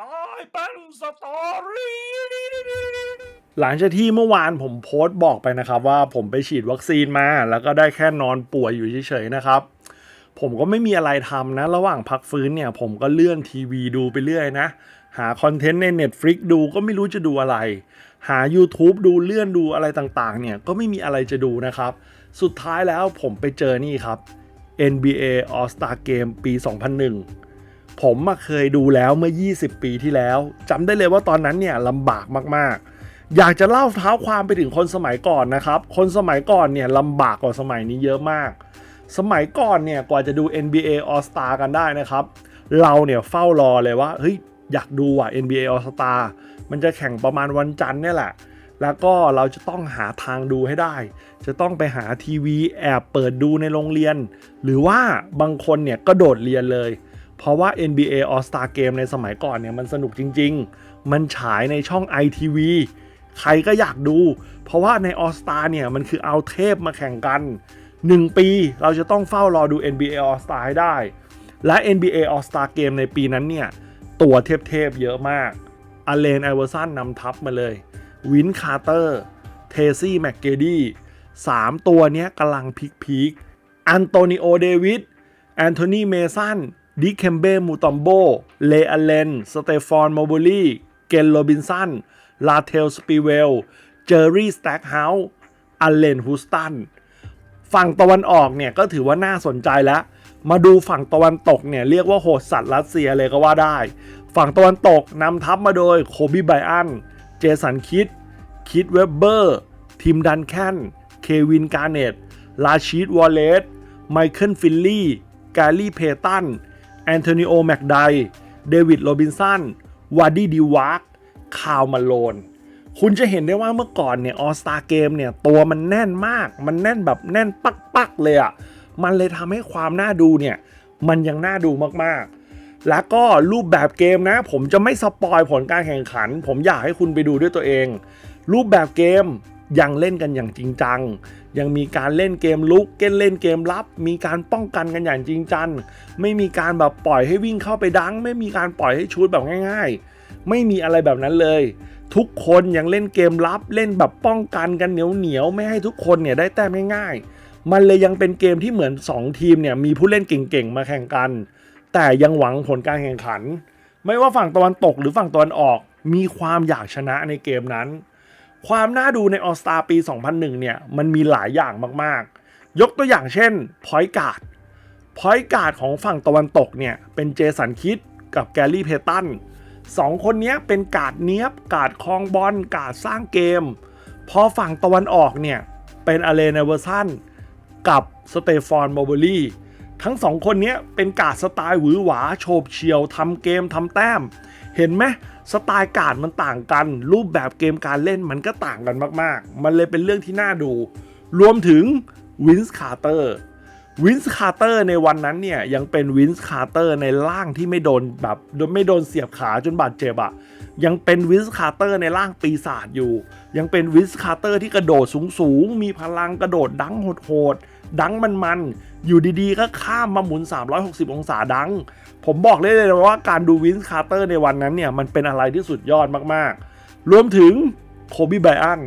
ตายเป็นสตอรี่ หลังจากที่เมื่อวานผมโพสต์บอกไปนะครับว่าผมไปฉีดวัคซีนมา แล้วก็ได้แค่นอนป่วยอยู่เฉยๆนะครับ ผมก็ไม่มีอะไรทำนะ ระหว่างพักฟื้นเนี่ย ผมก็เลื่อนทีวีดูไปเรื่อยนะ หาคอนเทนต์ใน Netflix ดูก็ไม่รู้จะดูอะไร หา YouTube ดูเลื่อนดูอะไรต่างๆ เนี่ย ก็ไม่มีอะไรจะดูนะครับ สุดท้ายแล้วผมไปเจอนี่ครับ NBA All Star Game ปี 2001 ผมมาเคยดูแล้วเมื่อ 20 ปีที่แล้วจำได้เลยว่าตอนนั้นเนี่ยลำบากมากๆ อยากจะเล่าเท้าความไปถึงคนสมัยก่อนนะครับ คนสมัยก่อนเนี่ยลำบากกว่าสมัยนี้เยอะมาก สมัยก่อนเนี่ยกว่าจะดู NBA All Star กันได้นะครับ เราเนี่ยเฝ้ารอเลยว่าเฮ้ยอยากดูอะ NBA All Star มันจะแข่งประมาณวันจันทร์เนี่ยแหละแล้วก็เราจะต้องหาทางดูให้ได้ จะต้องไปหาทีวีแอบเปิดดูในโรงเรียน หรือว่าบางคนเนี่ยก็โดดเรียนเลย เพราะว่า NBA All Star Game ในสมัยก่อนเนี่ยมันสนุกจริง ๆ มันฉายในช่อง ITV ใครก็อยากดู เพราะว่าใน All Star เนี่ยมันคือเอาเทพมาแข่งกัน 1 ปีเราจะต้องเฝ้ารอดู NBA All Star ให้ได้ และ NBA All Star Game ในปีนั้นเนี่ย ตัวเทพๆเยอะมากอเลนไอเวอร์สันนำทัพมาเลย วินคาร์เตอร์ เทซี่แมกเกดี้สามตัวนี้กำลังพีคพีคอันโตนิโอเดวิดแอนโทนีเมสัน ดิเคมเบ้มูตอมโบ เลอเลน สเตฟอนโมบูลีเกนโรบินสัน ลาเทลสปีเวล เจอร์รี่สแต็กเฮาส์อัลเลนฮูสตัน ฝั่งตะวันออกเนี่ยก็ถือว่าน่าสนใจแล้ว มาดูฝั่งตะวันตกเนี่ยเรียกว่าโหดสัตว์รัสเซียเลยก็ว่าได้ ฝั่งตะวันตกนำทัพมาโดยโคบีไบอัน เจสันคิด คิดเวบเบอร์ ทีมดันแคนเควินการ์เนต ลาชีดวอลเลตไมเคิลฟิลลี่ แกลลี่เพตัน แอนโทนิโอแมกไดเดวิดโรบินสันวาร์ดี้ดีวาร์กคาวมาโลน คุณจะเห็นได้ว่าเมื่อก่อนเนี่ยออสตาเกมเนี่ย ตัวมันแน่นมาก มันแน่นแบบแน่นปักๆเลยอะ่ะ มันเลยทำให้ความน่าดูเนี่ย มันยังน่าดูมากๆ แล้วก็รูปแบบเกมนะ ผมจะไม่สปอยผลการแข่งขัน ผมอยากให้คุณไปดูด้วยตัวเอง รูปแบบเกม ยังเล่นกันอย่างจริงจัง ยังมีการเล่นเกมลุกเกนเล่นเกมรับ มีการป้องกันกันอย่างจริงจัง ไม่มีการแบบปล่อยให้วิ่งเข้าไปดัง ไม่มีการปล่อยให้ชูดแบบง่าย ๆ ไม่มีอะไรแบบนั้นเลย ทุกคนยังเล่นเกมลับเล่นแบบป้องกันกันเหนียวเหนียวไม่ให้ทุกคนเนี่ยได้แต้มง่ายๆ มันเลยยังเป็นเกมที่เหมือน 2 ทีมเนี่ยมีผู้เล่นเก่งๆมาแข่งกัน แต่ยังหวังผลการแข่งขัน ไม่ว่าฝั่งตะวันตกหรือฝั่งตะวันออก มีความอยากชนะในเกมนั้น ความน่าดูในออสตาปี 2001 เนี่ย มันมีหลายอย่างมากๆ ยกตัวอย่างเช่นพอยการ์ดพอยการ์ดของฝั่งตะวันตกเนี่ย เป็นเจสันคิดกับแกลลี่เพตันสองคนนี้เป็นการ์ดเนี้ยบการ์ดคลองบอลการ์ดสร้างเกม พอฝั่งตะวันออกเนี่ย เป็นอเลนเวอร์ซันกับสเตฟานโมเบลี่ทั้งสองคนนี้เป็นการ์ดสไตล์หวือหวาโฉบเฉียวทำเกมทำแต้ม เห็นไหมสไตล์การ์ดมันต่างกัน รูปแบบเกมการเล่นมันก็ต่างกันมากๆ มันเลยเป็นเรื่องที่น่าดู รวมถึงวินส์คาร์เตอร์วินส์คาร์เตอร์ในวันนั้นเนี่ยยังเป็นวินส์คาร์เตอร์ในร่างที่ไม่โดนแบบไม่โดนเสียบขาจนบาดเจ็บอะยังเป็นวินส์คาร์เตอร์ในร่างปีศาจอยู่ ยังเป็นวินส์คาร์เตอร์ที่กระโดดสูงๆมีพลังกระโดดดังโหดๆ ดังมันๆอยู่ดีๆ ก็ข้ามมาหมุน 360 องศาดัง ผมบอกเลยเลยว่าการดูวินส์คาร์เตอร์ในวันนั้นเนี่ยมันเป็นอะไรที่สุดยอดมากๆ รวมถึงโคบีไบอัน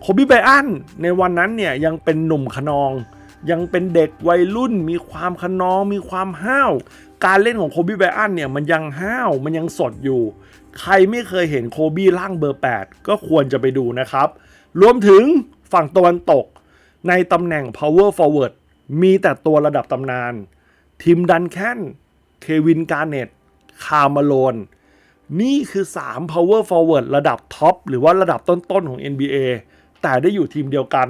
โคบีไบอันในวันนั้นเนี่ยยังเป็นหนุ่มขนอง ยังเป็นเด็กวัยรุ่น มีความขนอง มีความห้าวการเล่นของโคบีไบอันเนี่ยมันยังห้าวมันยังสดอยู่ ใครไม่เคยเห็นโคบีร่างเบอร์ 8 ก็ควรจะไปดูนะครับ รวมถึงฝั่งตะวันตก ในตำแหน่ง power forward มีแต่ตัวระดับตำนานทีมดันแคนเควินการเนตคาร์มาโลน นี่คือ 3 power forward ระดับท็อปหรือว่าระดับต้นๆของ NBA แต่ได้อยู่ทีมเดียวกัน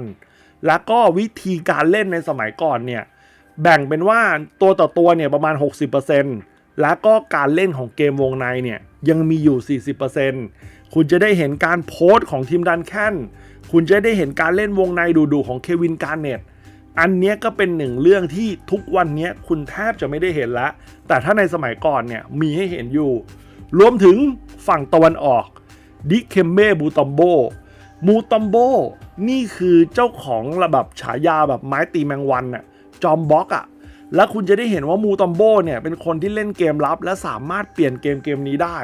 แล้วก็วิธีการเล่นในสมัยก่อนเนี่ย แบ่งเป็นว่าตัวต่อตัวเนี่ยประมาณ 60%แล้วก็การเล่นของเกมวงในเนี่ยยังมีอยู่ 40% คุณจะได้เห็นการโพสต์ของทีมดันแคนคุณจะได้เห็นการเล่นวงในดูๆของเควินการเนตอันนี้ก็เป็นหนึ่งเรื่องที่ทุกวันนี้คุณแทบจะไม่ได้เห็นล้วแต่ถ้าในสมัยก่อนเนี่ยมีให้เห็นอยู่ รวมถึงฝั่งตะวันออก ดิเคมเบ้บูตอมโบ มูตอมโบ นี่คือเจ้าของระแบบฉายาแบบไม้ตีแมงวันน่ะ จอมบล็อกอะ และคุณจะได้เห็นว่ามูตอมโบเนี่ยเป็นคนที่เล่นเกมลับ และสามารถเปลี่ยนเกมเกมนี้ได้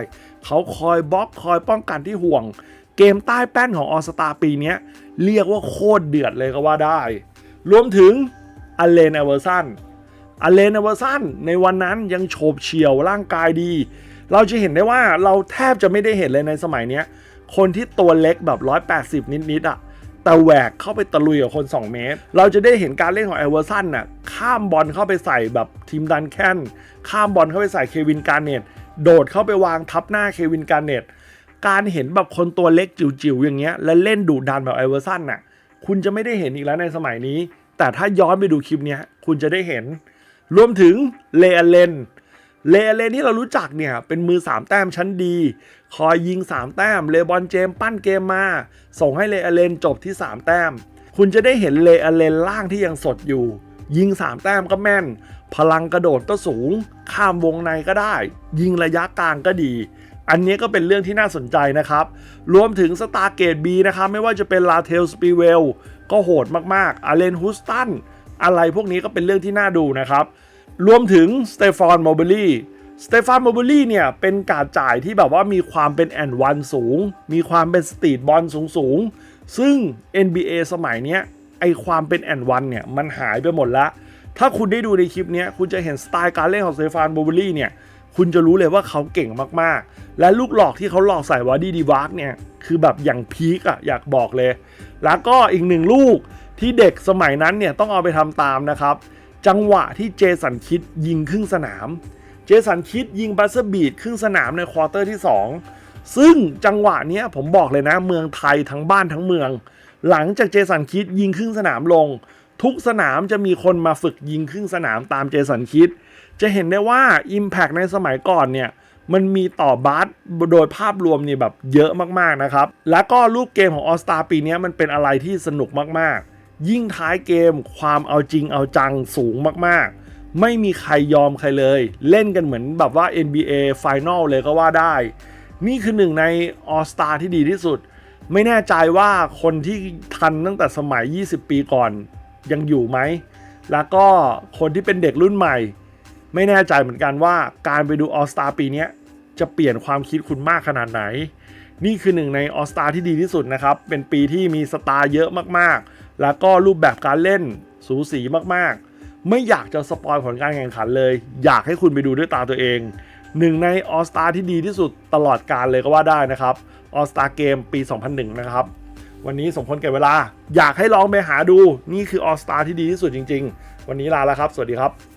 เขาคอยบล็อกคอยป้องกันที่ห่วง เกมใต้แป้นของออสตาปีนี้เรียกว่าโคตรเดือดเลยก็ว่าได้ รวมถึงอเลนเอเวอร์สันอเลนเอเวอร์สันในวันนั้นยังโฉบเฉี่ยวร่างกายดี เราจะเห็นได้ว่าเราแทบจะไม่ได้เห็นเลยในสมัยนี้คนที่ตัวเล็กแบบ 180 นิดๆอะ แต่แหวกเข้าไปตะลุยกับคน 2 เมตร เราจะได้เห็นการเล่นของเอเวอร์สันน่ะข้ามบอลเข้าไปใส่แบบทีมดันแคนข้ามบอลเข้าไปใส่เควินการเนตโดดเข้าไปวางทับหน้าเควินการเนตการเห็นแบบคนตัวเล็กจิ๋วๆอย่างเงี้ยและเล่นดุดันแบบเอเวอร์สันน่ะคุณจะไม่ได้เห็นอีกแล้วในสมัยนี้ แต่ถ้าย้อนไปดูคลิปเนี้ยคุณจะได้เห็น รวมถึงเลอเลน เลอเลนที่เรารู้จักเนี่ยเป็นมือ 3 แต้มชั้นดี คอยยิง 3 แต้ม เลบอนเจมปั้นเกมมา ส่งให้เลอเลนจบที่ 3 แต้ม คุณจะได้เห็นเลอเลนล่างที่ยังสดอยู่ ยิง 3 แต้มก็แม่น พลังกระโดดก็สูง ข้ามวงในก็ได้ ยิงระยะกลางก็ดี อันนี้ก็เป็นเรื่องที่น่าสนใจนะครับ รวมถึงสตาร์เกตบีนะครับไม่ว่าจะเป็นลาเทลสปีเวลก็โหดมากๆอาเลนฮุสตันอะไรพวกนี้ก็เป็นเรื่องที่น่าดูนะครับ รวมถึงสเตฟานโมเบลี่สเตฟานโมเบลี่เนี่ยเป็นการจ่ายที่แบบว่ามีความเป็นแอนวันสูง มีความเป็นสตรีทบอลสูงสูงซึ่ง NBA สมัยเนี้ยไอความเป็นแอนวันเนี่ยมันหายไปหมดละ ถ้าคุณได้ดูในคลิปนี้คุณจะเห็นสไตล์การเล่นของสเตฟานโมเบลี่เนี่ยคุณจะรู้เลยว่าเขาเก่งมากๆ และลูกหลอกที่เขาหลอกใส่วอดี้ดีวาร์กเนี่ยคือแบบอย่างพีคอะอยากบอกเลย แล้วก็อีกหนึ่งลูกที่เด็กสมัยนั้นเนี่ยต้องเอาไปทำตามนะครับ จังหวะที่เจสันคิดยิงครึ่งสนาม เจสันคิดยิงบัสเซอร์บีดครึ่งสนามในควอเตอร์ที่ 2 ซึ่งจังหวะเนี้ยผมบอกเลยนะ เมืองไทยทั้งบ้านทั้งเมือง หลังจากเจสันคิดยิงครึ่งสนามลง ทุกสนามจะมีคนมาฝึกยิงครึ่งสนามตามเจสันคิด จะเห็นได้ว่า Impact ในสมัยก่อนเนี่ยมันมีต่อบาสโดยภาพรวมนี่แบบเยอะมากๆนะครับ แล้วก็รูปเกมของ All Star ปีนี้มันเป็นอะไรที่สนุกมากๆ ยิ่งท้ายเกมความเอาจริงเอาจังสูงมากๆ ไม่มีใครยอมใครเลย เล่นกันเหมือนแบบว่า NBA Final เลยก็ว่าได้ นี่คือหนึ่งใน All Star ที่ดีที่สุด ไม่แน่ใจว่าคนที่ทันตั้งแต่สมัย 20 ปีก่อนยังอยู่ไหม แล้วก็คนที่เป็นเด็กรุ่นใหม่ ไม่แน่ใจเหมือนกันว่าการไปดู All Star ปีนี้จะเปลี่ยนความคิดคุณมากขนาดไหน นี่คือหนึ่งใน All Star ที่ดีที่สุดนะครับ เป็นปีที่มีสตาร์เยอะมากๆ แล้วก็รูปแบบการเล่นสูสีมากๆ ไม่อยากจะสปอยผลการแข่งขันเลย อยากให้คุณไปดูด้วยตาตัวเอง หนึ่งในออสตาที่ดีที่สุดตลอดการเลยก็ว่าได้นะครับออสตาเกมปี 2001 นะครับวันนี้สมควรแก่เวลา อยากให้ลองไปหาดู นี่คือออสตาที่ดีที่สุดจริง ๆ วันนี้ลาแล้วครับ สวัสดีครับ